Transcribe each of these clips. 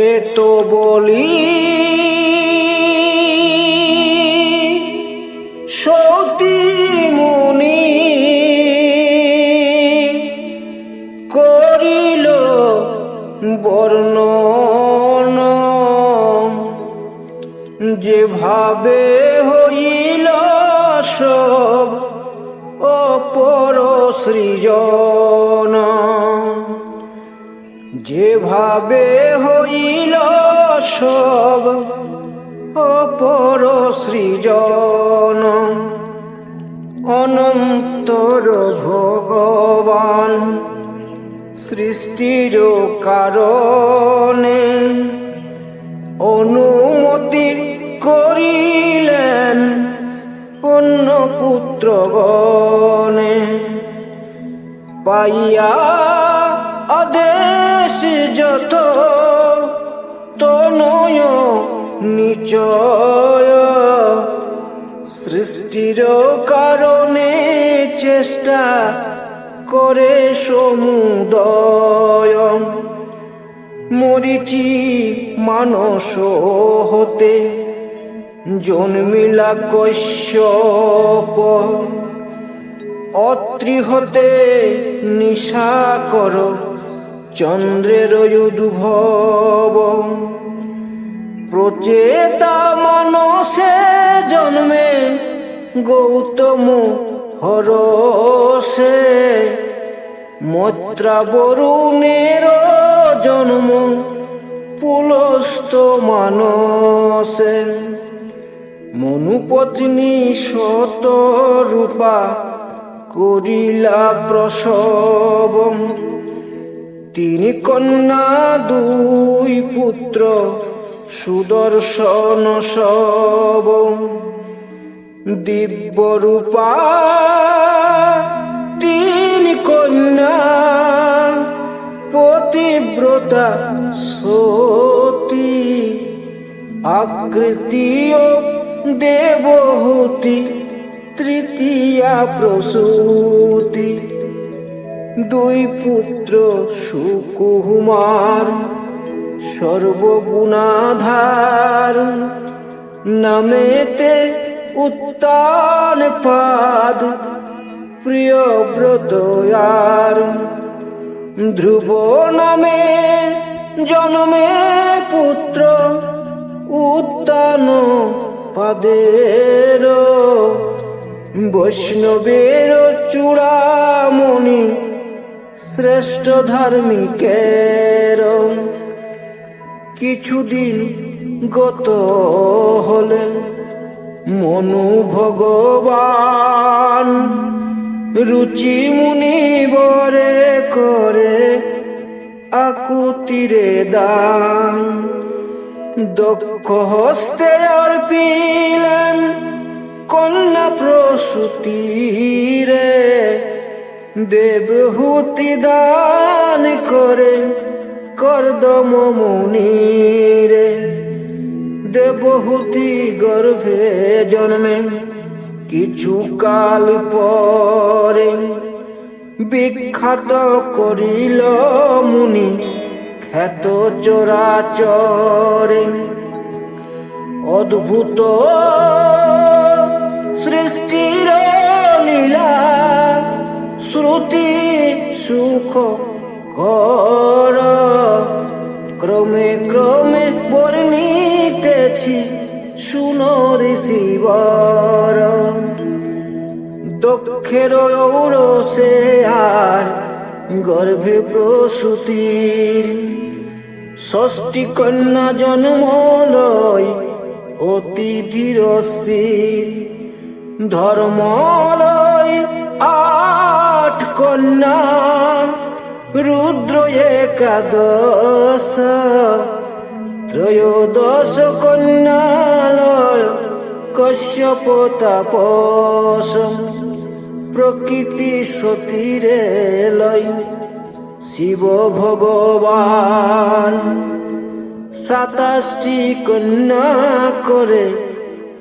এ তো বলি করিল বর্ণন যেভাবে হইল সব অপর সৃজন। যেভাবে হইল সব অপর সৃজন। অনন্তর ভগবান সৃষ্টির কারণে অনুমতি করিলেন অন্য পুত্রগণে। পাইয়া আদেশ যত তনয় নিচয়। সৃষ্টির কারণে চেষ্টা করে সমুদয়। মরিচি মানস হতে জন্মিলা কশ্যপ। অত্রি হতে নিশা কর। চন্দ্রের উদ্ভব, প্রচেতা মানসে জন্মে গৌতম হরসে। মত্রা বরুণের জন্ম পুলস্ত মানসে। মনুপত্নী শত রূপা করিলা প্রসব। তিনি কন্যা, দুই পুত্র, সুদর্শন সব। দিব্য রূপা তিন কন্যা, পতিব্রতা সতী আকৃতিও দেবহূতি, তৃতীয়া প্রসূতি। দুই পুত্র সুকুমার সর্বগুণাধার। নামেতে উত্তান পাদ, প্রিয় ব্রতয়ার। ধ্রুব নামে জন্মে পুত্র উত্তান পাদের। বৈষ্ণবের চূড়ামণি শ্রেষ্ঠ ধার্মিকের কিছুদিন গত হলে মনু ভগবান। রুচি মুনি বরে করে আকুতিরে দান। দক্ষ হস্তে অর্পিলেন কন্যা প্রসূতিরে দেবহূতি দান করে কর্দম মুনিরে দেবহূতি গর্ভে জন্মে কিছু কাল পরে বিখ্যাত করিল মুনি খ্যাত চরাচরে। অদ্ভুত শ্রুতি সুখ কর। ক্রমে ক্রমে বর্ণিতেছি, শুনো ঋষিবর দক্ষের ঔরসে আর গর্ভে প্রসূতির ষষ্ঠী কন্যা জন্মলয় অতি ধীর ধর্মলয় আট কন্যা, রুদ্র একাদশ, ত্রয়োদশ কন্যালয়, কশ্যপ তাপস, প্রকৃতি সতীরে লয়, শিব ভগবান। সাতাশটি কন্যা করে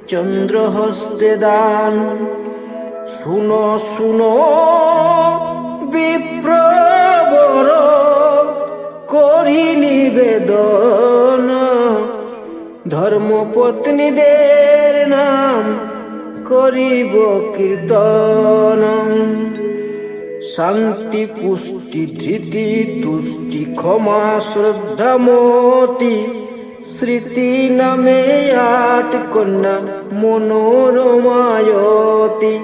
চন্দ্র হস্তে দান। শুনো শুনো। বিপ্রবর করি নিবেদন। ধর্মপত্নীদের নাম করিব কীর্তন। শান্তি, পুষ্টি, ধৃতি, তুষ্টি, ক্ষমা শ্রদ্ধামতি স্মৃতি নামে আট কন্যা মনোরমায়তী।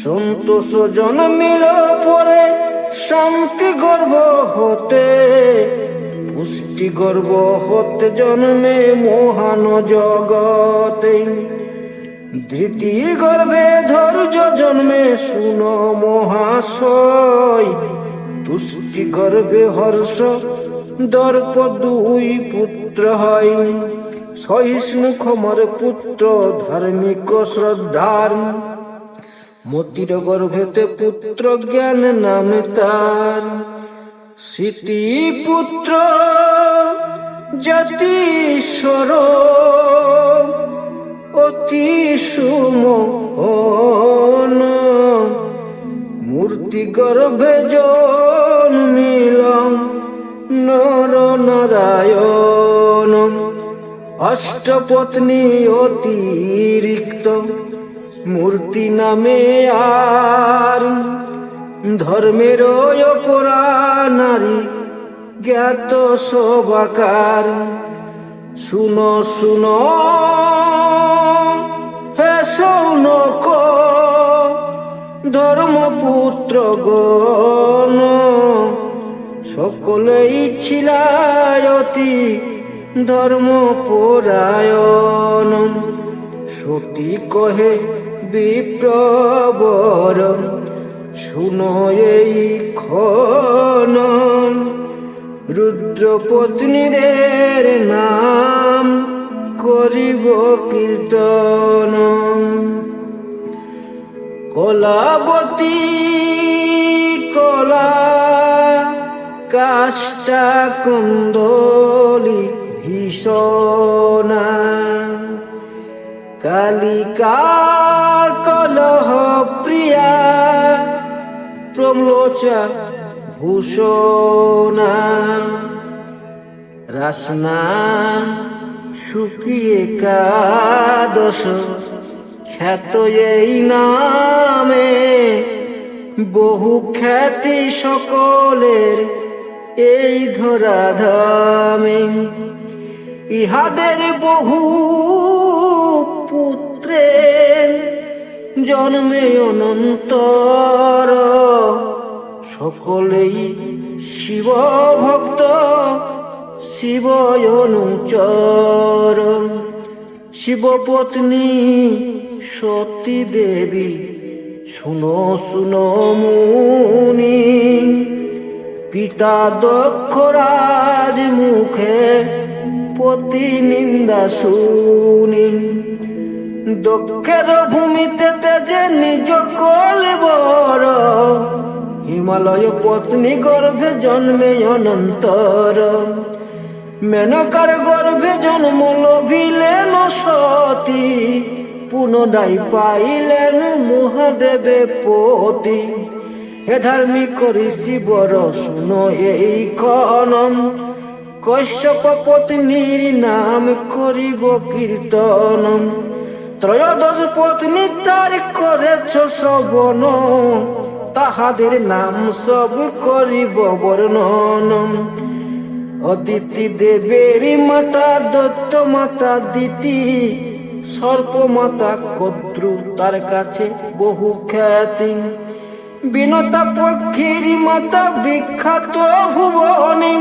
সন্তোষ জন্মিল পরে শান্তি গর্ভ হতে, পুষ্টি গর্ভ হতে জন্মে মহান জগতে। ধৃতি গর্ভে ধৈর্য জন্মে শুন মহাশয়, তুষ্টি গর্ভে হর্ষ দর্প দুই পুত্র হয়। সহিষ্ণু ক্ষমর পুত্র, ধার্মিক শ্রদ্ধার মতির গর্ভেতে পুত্র জ্ঞান নামে তার। স্মৃতি পুত্র জাতিশ্বর অতি সুমোহন। মূর্তি গর্ভে জন্মিল নর নারায়ণ। অষ্টপত্নী অতিরিক্ত মূর্তি নামে আর ধর্মের নারী জ্ঞাত সবাকার শুনো শুনো, হে সৌনক ধর্মপুত্র গণ সকলেই ছিলায়তি ধর্মপরায়ণ। সতী কহে বিপ্রবর শুনো এই খন রুদ্রপত্নীদের নাম করিব কীর্তন। কলাবতী কলা কাষ্টা কুন্দলি ভীষণা। কালিকা প্রিয়া প্রমলোচা ভূষণা। রাসনা শুকিয়ে কাদশ খ্যাত এই নামে বহু খ্যাতি সকলের এই ধরাধামে। ইহাদের বহু পুত্রের জন্মে অনন্তর। সকলেই শিব ভক্ত শিব অনুচর। শিবপত্নী সতী দেবী, শুনো শুনো মুনি। পিতা দক্ষরাজ মুখে পতি নিন্দা শুনি। দক্ষের ভূমিতে তেজে নিজ কলিবর হিমালয় পত্নী গর্ভে জন্মে অনন্তর। মেনকার গর্ভে জন্ম লভিলেন সতী। পুনরায় পাইলেন মহাদেবে পতি। হে ধার্মিক ঋষি বর শুনো এই কনম কশ্যপ পত্নীর নাম করিব কীর্তন ত্রয়োদশ পত্নী তার করেছ শ্রবণ। তাহাদের নাম সব করিব বর্ণন। অদিতি দেবের মাতা, দত্ত মাতা, দিতি সর্প মাতা কদ্রু তার কাছে বহু খ্যাতি। বিনতা পক্ষীর মাতা, বিখ্যাত ভুবনে।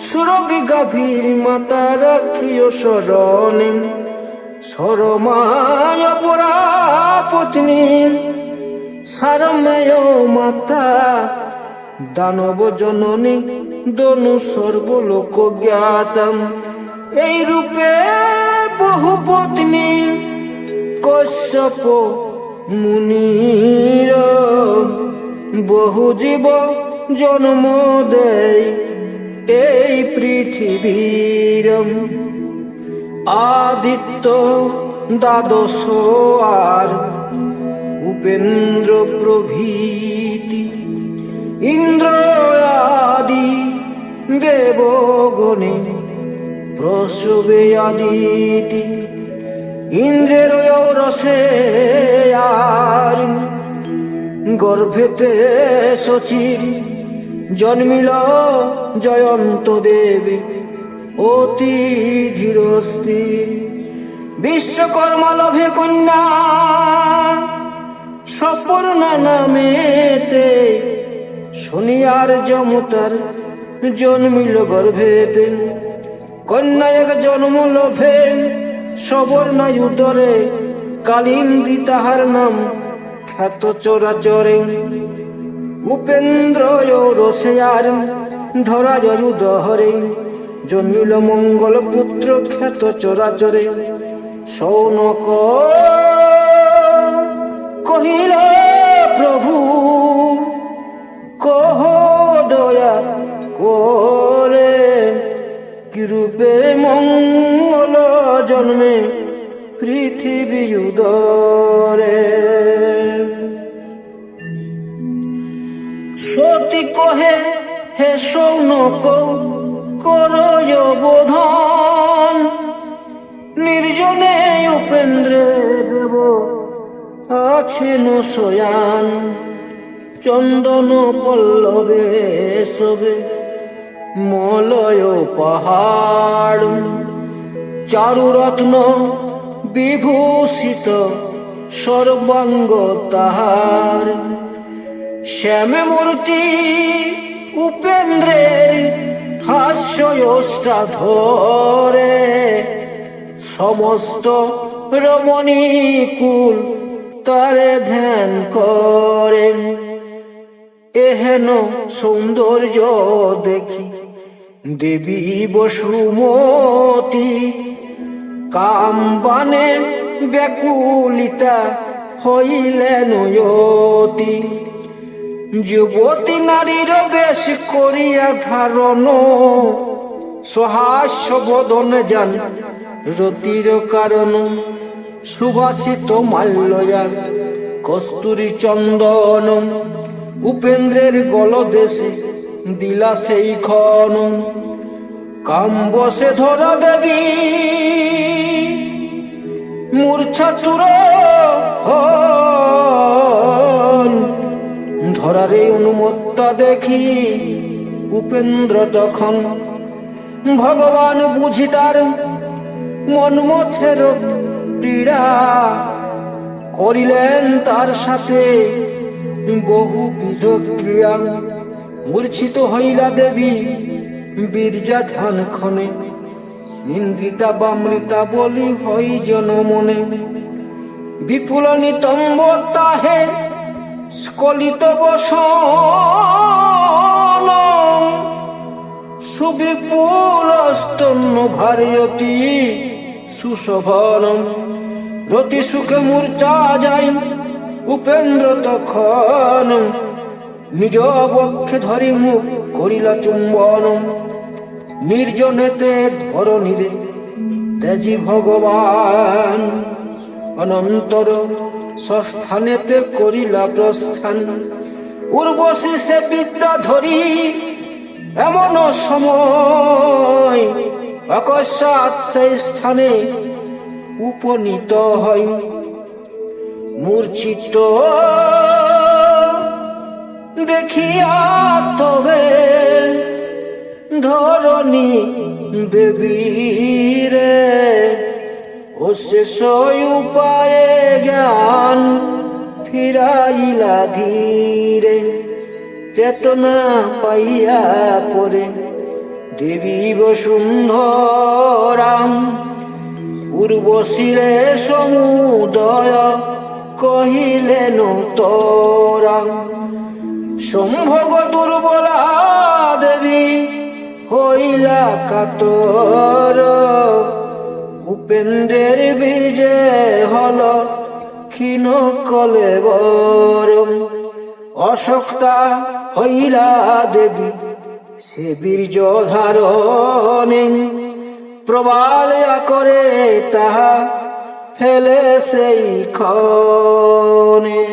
সুরবি গাভীর মাতা, রাখিও শরণে। সরমায় পরা পত্নী, সারমেয় মাতা, দানব জননী, দনু সর্বলোক জ্ঞাতম। এই রূপে বহু পত্নী, কশ্যপ মুনির, বহু জীব জন্ম দেয় এই পৃথিবীর আদিত্য দ্বাদশ আর উপেন্দ্র প্রভৃতি ইন্দ্র আদি দেবগণে প্রসবে আদিতি। ইন্দ্রের রসে আর গর্ভেতে সচির জন্মিল জয়ন্ত দেবী। অতি ধীর স্থির বিশ্বকর্মা লভে কন্যা সপর্ণা নামেতে শনিয়ার জমতার জন্মিল গর্ভেতে। কন্যা এক জন্ম লোভে সবর্ণা উদরে কালিন্দী তাহার নাম খ্যাত চোরাচরে। উপেন্দ্র রসেয়ার ধরা জয়ু দহরে। জন্মিল মঙ্গল পুত্র খ্যাত চোরাচরে। সৌনক কহিল, প্রভু, কহ দয়া করে, কিরূপে মঙ্গল জন্মে পৃথিবী উদরে? সতী কহে, হে সৌনক করয় নির্জনে উপেন্দ্র দেব, আছেন শয়ান চন্দন পল্লবে সবে মলয় পাহাড়। চারুরত্ন বিভূষিত, সর্বাঙ্গ তাহার। শ্যামে মূর্তি উপেন্দ্রের হাস্যষ্টা ধরে সমস্ত রমণীকুল তারে ধ্যান করেন এহেন সৌন্দর্য দেখি দেবী বসুমতি, কামবানে ব্যাকুলিতা হইলেন যুবতী নারীর বেশ করিয়া ধারণ। সহাস্য বদন যান রতির কারণ। সুভাষিত মাল্যয়া কস্তুরী চন্দন, উপেন্দ্রের গলদেশে দিলা সেই খন কাম বসে ধরা দেবী, মূর্ছা চুর ধরারে অনুমত্তা দেখি উপেন্দ্র তখন ভগবান বুঝি তার মনমথের পীড়া করিলেন তার সাথে বহুবিধ ক্রিয়া মূর্ছিত হইলা দেবী বীরজা ধ্যান ক্ষণে, নিন্দিতা বামৃতা বলি হই জনমনে। বিপুল নিতম্ব তাহে স্কলিত বসন সুবিপুল স্তন্য ভারয়তি সুশোভন রতি সুখে মূর্ছা যাই উপেন্দ্র তখন নিজ বক্ষে ধরি মুখ করিল চুম্বন। নির্জনেতে ধরণীরে তেজি ভগবান, অনন্তর স্বস্থানেতে করিলা প্রস্থান। উর্বশী সে বিদ্যা ধরি, এমন সময় অকস্মাৎ সেই স্থানে উপনীত হয় মূর্ছিত দেখিয়া তবে ধরণী দেবীরে ও শেষ উপায়ে জ্ঞান ফিরাইলা ধীরে, চেতনা পাইয়া পরে। দেবী বসুন্ধরাম, উর্বশিরে সমুদয় কহিলেন তোরাম সম্ভোগ দুর্বলা দেবী, হইলা কাতর উপেন্দ্রের বীর্যে হল ক্ষীণ কলেবর অশক্তা হইলা দেবী, সে বীর্য ধারণে প্রবালয়া করে তাহা ফেলে সেই ক্ষণে।